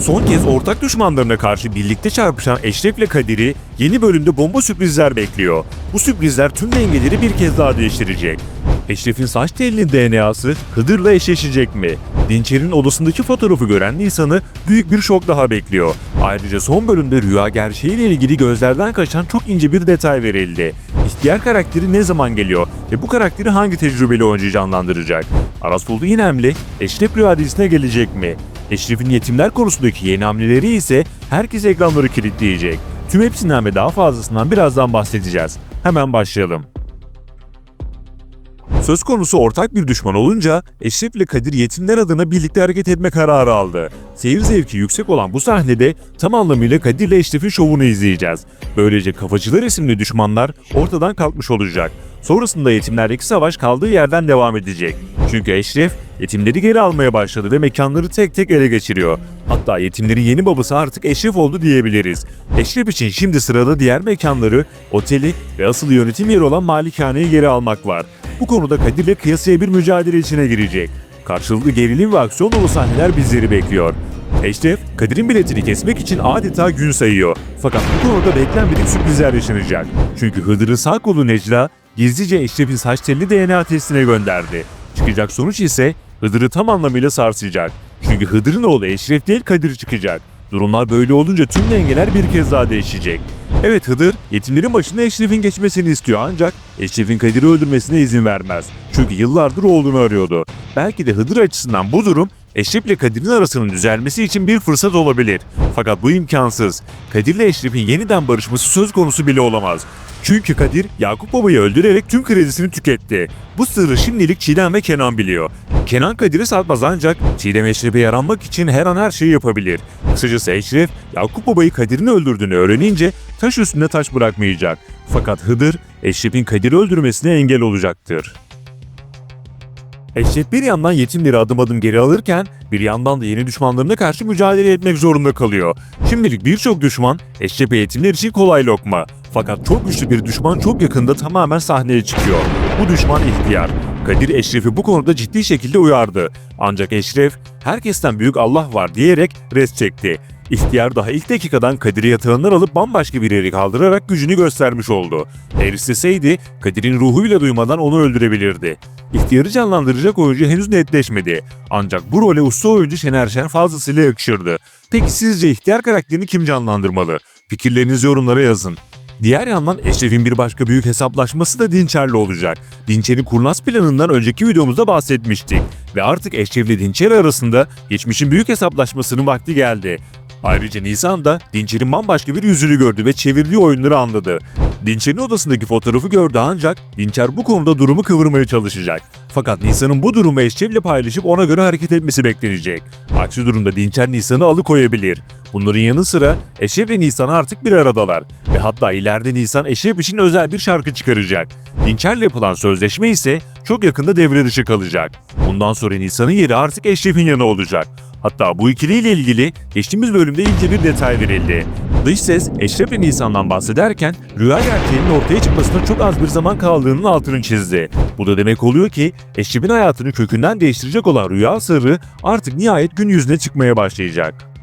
Son kez ortak düşmanlarına karşı birlikte çarpışan Eşref ile Kadir'i yeni bölümde bomba sürprizler bekliyor. Bu sürprizler tüm dengeleri bir kez daha değiştirecek. Eşref'in saç telinin DNA'sı Hıdır'la eşleşecek mi? Dinçer'in odasındaki fotoğrafı gören Nisan'ı büyük bir şok daha bekliyor. Ayrıca son bölümde rüya gerçeğiyle ilgili gözlerden kaçan çok ince bir detay verildi. İhtiyar karakteri ne zaman geliyor ve bu karakteri hangi tecrübeli oyuncu canlandıracak? Aras Bulut İynemli Eşref Rüya dizisine gelecek mi? Eşref'in yetimler konusundaki yeni hamleleri ise herkes ekranları kilitleyecek. Tüm hepsinden ve daha fazlasından birazdan bahsedeceğiz. Hemen başlayalım. Söz konusu ortak bir düşman olunca Eşref ile Kadir yetimler adına birlikte hareket etme kararı aldı. Seyir zevki yüksek olan bu sahnede tam anlamıyla Kadir ile Eşref'in şovunu izleyeceğiz. Böylece Kafacılar isimli düşmanlar ortadan kalkmış olacak. Sonrasında yetimlerdeki savaş kaldığı yerden devam edecek. Çünkü Eşref yetimleri geri almaya başladı ve mekanları tek tek ele geçiriyor. Hatta yetimlerin yeni babası artık Eşref oldu diyebiliriz. Eşref için şimdi sırada diğer mekanları, oteli ve asıl yönetim yeri olan malikaneyi geri almak var. Bu konuda Kadir'le kıyasıya bir mücadele içine girecek. Karşılıklı gerilim ve aksiyon dolu sahneler bizleri bekliyor. Eşref, Kadir'in biletini kesmek için adeta gün sayıyor. Fakat bu konuda beklenmedik sürprizler yaşanacak. Çünkü Hıdır'ın sağ kolu Necla, gizlice Eşref'in saç telini DNA testine gönderdi. Çıkacak sonuç ise Hıdır'ı tam anlamıyla sarsacak. Çünkü Hıdır'ın oğlu Eşref değil Kadir çıkacak. Durumlar böyle olunca tüm dengeler bir kez daha değişecek. Evet Hıdır, yetimlerin başına Eşref'in geçmesini istiyor ancak Eşref'in Kadir'i öldürmesine izin vermez. Çünkü yıllardır oğlunu arıyordu. Belki de Hıdır açısından bu durum Eşref ile Kadir'in arasının düzelmesi için bir fırsat olabilir. Fakat bu imkansız. Kadir ile Eşref'in yeniden barışması söz konusu bile olamaz. Çünkü Kadir, Yakup Baba'yı öldürerek tüm kredisini tüketti. Bu sırrı şimdilik Çiğdem ve Kenan biliyor. Kenan Kadir'i satmaz ancak Çiğdem Eşref'e yaranmak için her an her şeyi yapabilir. Kısacası Eşref, Yakup Baba'yı Kadir'in öldürdüğünü öğrenince taş üstünde taş bırakmayacak. Fakat Hıdır, Eşref'in Kadir'i öldürmesine engel olacaktır. Eşref bir yandan yetimleri adım adım geri alırken bir yandan da yeni düşmanlarına karşı mücadele etmek zorunda kalıyor. Şimdilik birçok düşman Eşref ve yetimler için kolay lokma. Fakat çok güçlü bir düşman çok yakında tamamen sahneye çıkıyor. Bu düşman ihtiyar. Kadir Eşref'i bu konuda ciddi şekilde uyardı. Ancak Eşref, herkesten büyük Allah var diyerek res çekti. İhtiyar daha ilk dakikadan Kadir'i yatağından alıp bambaşka bir yere kaldırarak gücünü göstermiş oldu. Eğer isteseydi Kadir'in ruhuyla duymadan onu öldürebilirdi. İhtiyarı canlandıracak oyuncu henüz netleşmedi. Ancak bu role usta oyuncu Şener Şen fazlasıyla yakışırdı. Peki sizce ihtiyar karakterini kim canlandırmalı? Fikirlerinizi yorumlara yazın. Diğer yandan Eşref'in bir başka büyük hesaplaşması da Dinçer'le olacak. Dinçer'in kurnaz planından önceki videomuzda bahsetmiştik. Ve artık Eşref ile Dinçer arasında geçmişin büyük hesaplaşmasının vakti geldi. Ayrıca Nisan da Dinçer'in bambaşka bir yüzünü gördü ve çevirdiği oyunları anladı. Dinçer'in odasındaki fotoğrafı gördü ancak Dinçer bu konuda durumu kıvırmaya çalışacak. Fakat Nisan'ın bu durumu Eşref'le paylaşıp ona göre hareket etmesi beklenecek. Aksi durumda Dinçer Nisan'ı alıkoyabilir. Bunların yanı sıra Eşref ve Nisan artık bir aradalar. Ve hatta ileride Nisan Eşref için özel bir şarkı çıkaracak. Dinçer'le yapılan sözleşme ise çok yakında devre dışı kalacak. Bundan sonra Nisan'ın yeri artık Eşref'in yanı olacak. Hatta bu ikiliyle ilgili geçtiğimiz bölümde ince bir detay verildi. Dış ses Eşref ve Nisan'dan bahsederken rüya gerçeğinin ortaya çıkmasına çok az bir zaman kaldığının altını çizdi. Bu da demek oluyor ki Eşref'in hayatını kökünden değiştirecek olan rüya sırrı artık nihayet gün yüzüne çıkmaya başlayacak.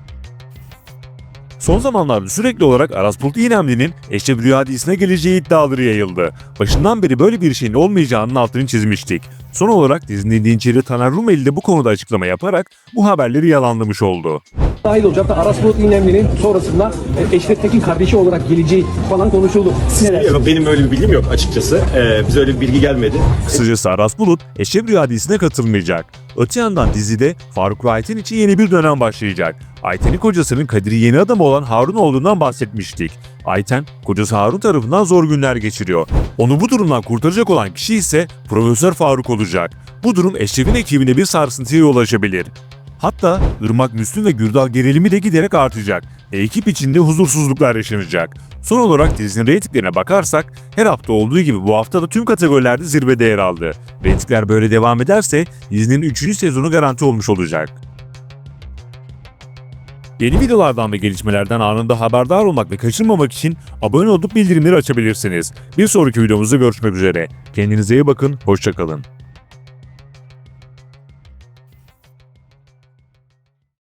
Son zamanlarda sürekli olarak Aras Bulut İynemli'nin Eşref Rüya dizisine geleceği iddiaları yayıldı. Başından beri böyle bir şeyin olmayacağının altını çizmiştik. Son olarak dizinin dinçeri Taner Rumeli de bu konuda açıklama yaparak bu haberleri yalanlamış oldu. dahil olacak da Aras Bulut İynemli'nin sonrasında e, Eşref Tekin kardeşi olarak geleceği falan konuşuldu. Siz? Yok, benim öyle bir bilgim yok açıkçası. Ee, bize öyle bir bilgi gelmedi. Kısacası Aras Bulut Eşref Rüya dizisine katılmayacak. Öte yandan dizide Faruk Ayten için yeni bir dönem başlayacak. Ayten'in kocasının Kadir'i yeni adam olan Harun olduğundan bahsetmiştik. Ayten, kocası Harun tarafından zor günler geçiriyor. Onu bu durumdan kurtaracak olan kişi ise Profesör Faruk olacak. Bu durum Eşref'in ekibine bir sarsıntıya yol açabilir. Hatta Irmak Müslüm ve Gürdal gerilimi de giderek artacak. Ekip içinde huzursuzluklar yaşanacak. Son olarak dizinin reytinglerine bakarsak her hafta olduğu gibi bu hafta da tüm kategorilerde zirvede yer aldı. Reytingler böyle devam ederse dizinin 3. sezonu garanti olmuş olacak. Yeni videolardan ve gelişmelerden anında haberdar olmak ve kaçırmamak için abone olup bildirimleri açabilirsiniz. Bir sonraki videomuzda görüşmek üzere. Kendinize iyi bakın, hoşçakalın.